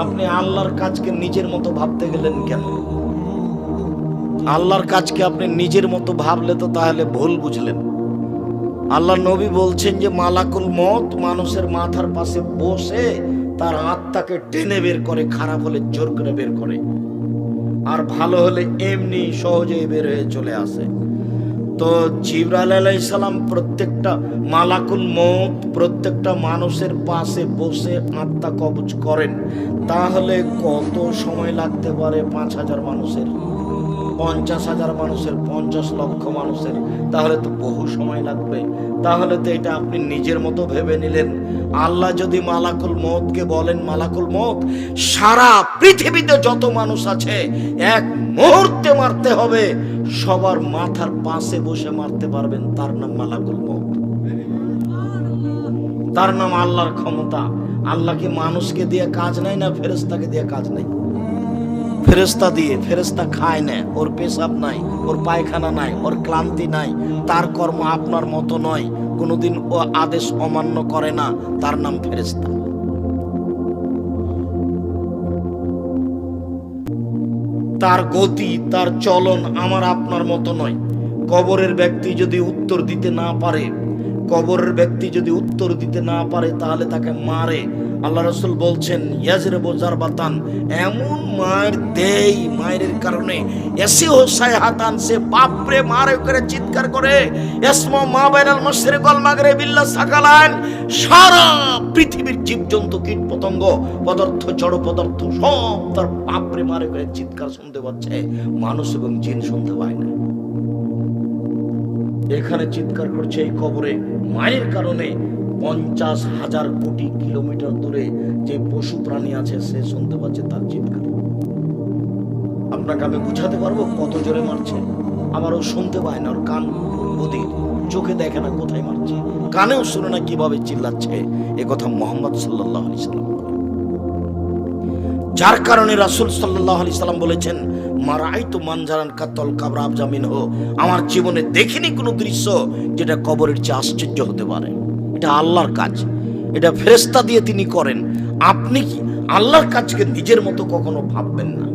আপনি আল্লাহর কাজকে নিজের মতো ভাবতে গেলেন কেন? আল্লাহর কাজকে আপনি নিজের মতো ভাবলে তো তাহলে ভুল বুঝলেন। আল্লাহ নবী বলছেন যে, মালাকুল মত মানুষের মাথার পাশে বসে তার আত্মাকে টেনে বের করে, খারাপ হলে জোর করে বের করে। আর ভালো হলে এমনি সহজেই বের হয়ে চলে আসে। তো জিবরাল আলাইসালাম প্রত্যেকটা মালাকুল মত প্রত্যেকটা মানুষের পাশে বসে আত্মা কবজ করেন। তাহলে কত সময় লাগতে পারে পাঁচ হাজার মানুষের? পঞ্চাশ হাজার মানুষের, পঞ্চাশ লক্ষ মানুষের, তাহলে তো বহু সময় লাগবে। তাহলে তো এটা আপনি নিজের মতো ভেবে নিলেন। আল্লাহ যদি মালাকুল মতকে বলেন, মালাকুল মত সারা পৃথিবীতে যত মানুষ আছে, এক মুহূর্তে মারতে হবে। সবার মাথার পাশে বসে মারতে পারবেন, তার নাম মালাকুল মত তার নাম আল্লাহর ক্ষমতা। আল্লাহকে মানুষকে দিয়ে কাজ নাই না ফেরেস্তাকে দিয়ে কাজ নাই? ফেরেস্তা দিয়ে ফেরেস্তা খায় না, ওর পেশাব নাই, ওর পায়খানা নাই, ওর ক্লান্তি নাই, তার কর্ম আপনার মতো নয়, কোনোদিন ও আদেশ অমান্য করে না, তার নাম ফেরেস্তা তার গতি, তার চলন আমার আপনার মতো নয়, কবরের ব্যক্তি যদি উত্তর দিতে না পারে কবরের ব্যক্তি যদি উত্তর দিতে না পারে, তাহলে তাকে মারে। আল্লাহ রসুল বলছেন ইয়াজরে বোজার বাতান এমন মায়ের দেই, মায়ের কারণে। এসে হোসায় হাতান সে বাপরে মারে করে চিৎকার করে। এসমো মা বাইনাল মশরে গল মাগরে বিল্লা সাকালান। সারা পৃথিবীর জীবজন্তু কীট পতঙ্গ পদার্থ, জড় পদার্থ, সব তার বাপরে মারে করে চিৎকার শুনতে পাচ্ছে। মানুষ এবং জিন শুনতে পায় না। এখানে চিৎকার করছে এই কবরে। মায়ের কারণে পঞ্চাশ হাজার কোটি কিলোমিটার দূরে যে পশু প্রাণী আছে, সে শুনতে পাচ্ছে তার চিৎকার। আপনাকে আমি বুঝাতে পারব কত জোরে মারছে? আমারও শুনতে পায় না, ওর কান বদির চোখে দেখে না কোথায় মারছে। কানেও শুনে না কীভাবে চিল্লাচ্ছে। এ কথা মোহাম্মদ সাল্লাহ আলি সাল্লাম যার কারণে রাসুল সাল্লাহ আলি সাল্লাম বলেছেন মারাই তো মানজারান কাতল কাবরাব জামিন হো। আমার জীবনে দেখিনি কোনো দৃশ্য যেটা কবরের চেয়ে আশ্চর্য হতে পারে। এটা আল্লাহর কাজ। এটা ফেরেস্তা দিয়ে তিনি করেন। আপনি কি আল্লাহর কাজকে নিজের মতো কখনো ভাববেন না?